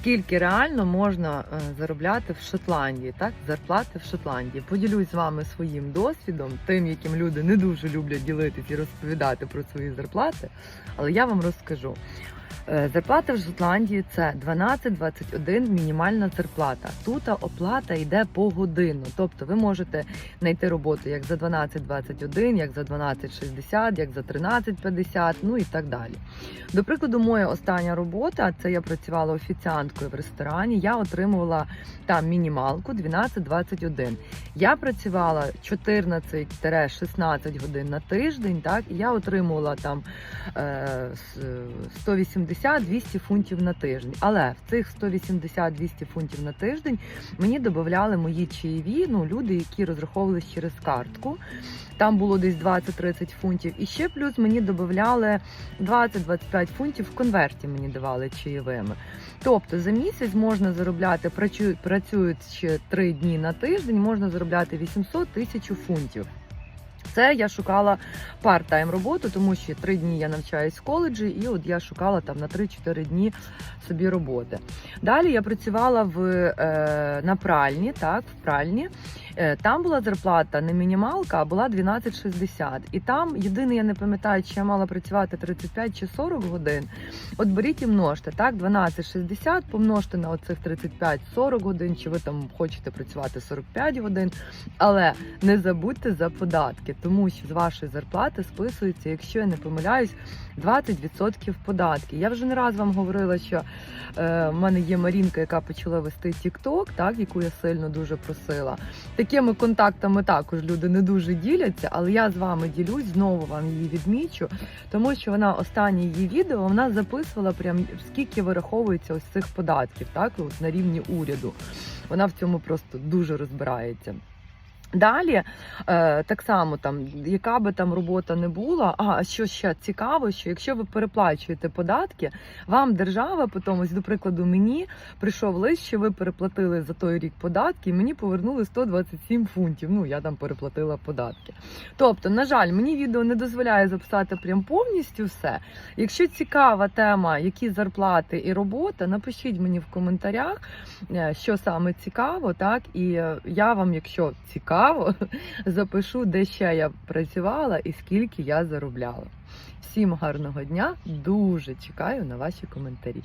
скільки реально можна е, заробляти в Шотландії, так? Зарплати в Шотландії. Поділюсь з вами своїм досвідом, тим, яким люди не дуже люблять ділитись і розповідати про свої зарплати, але я вам розкажу. Е, Зарплата в Шотландії це 12-21 мінімальна зарплата. Тут оплата йде по годину. Тобто ви можете знайти роботу як за 12-21, як за 12-60, як за 13-50, ну і так далі. До прикладу, моя остання робота це я працювала офіціанткою в ресторані. Я отримувала там мінімалку 12-21. Я працювала 14-16 годин на тиждень, так і я отримувала там е, с- 180-200 фунтів на тиждень. Але в цих 180-200 фунтів на тиждень мені додавали мої чаєві, ну люди, які розраховувались через картку. Там було десь 20-30 фунтів. І ще плюс мені додавали 20-25 фунтів в конверті мені давали чаєвими. Тобто за місяць можна заробляти, працю- працюючи 3 дні на тиждень, можна заробляти 800 тисяч фунтів. Це я шукала парт-тайм роботу, тому що три дні я навчаюсь в коледжі, і от я шукала там на 3-4 дні собі роботи. Далі я працювала в, е, на пральні, так, в пральні. Е, Там була зарплата не мінімалка, а була 12,60. І там єдине, я не пам'ятаю, чи я мала працювати 35 чи 40 годин. От беріть і множте, так, 12,60 помножте на оцих 35-40 годин, чи ви там хочете працювати 45 годин. Але не забудьте за податки, тому що з вашої зарплати списується, якщо я не помиляюсь, 20% податки. Я вже не раз вам говорила, що е, в мене є Марінка, яка почала вести TikTok, так, яку я сильно дуже просила. Такими контактами також люди не дуже діляться, але я з вами ділюсь, знову вам її відмічу, тому що вона останнє її відео вона записувала прям скільки вираховується ось цих податків, так, от на рівні уряду. Вона в цьому просто дуже розбирається. Далі е, так само там, яка би там робота не була, а що ще цікаво, що якщо ви переплачуєте податки, вам держава потім, ось, до прикладу, мені прийшов лист, що ви переплатили за той рік податки, і мені повернули 127 фунтів. Ну я там переплатила податки. Тобто, на жаль, мені відео не дозволяє записати прям повністю все. Якщо цікава тема, які зарплати і робота, напишіть мені в коментарях, е, що саме цікаво, так і е, я вам, якщо цікаво, запишу, де ще я працювала і скільки я заробляла. Всім гарного дня! Дуже чекаю на ваші коментарі.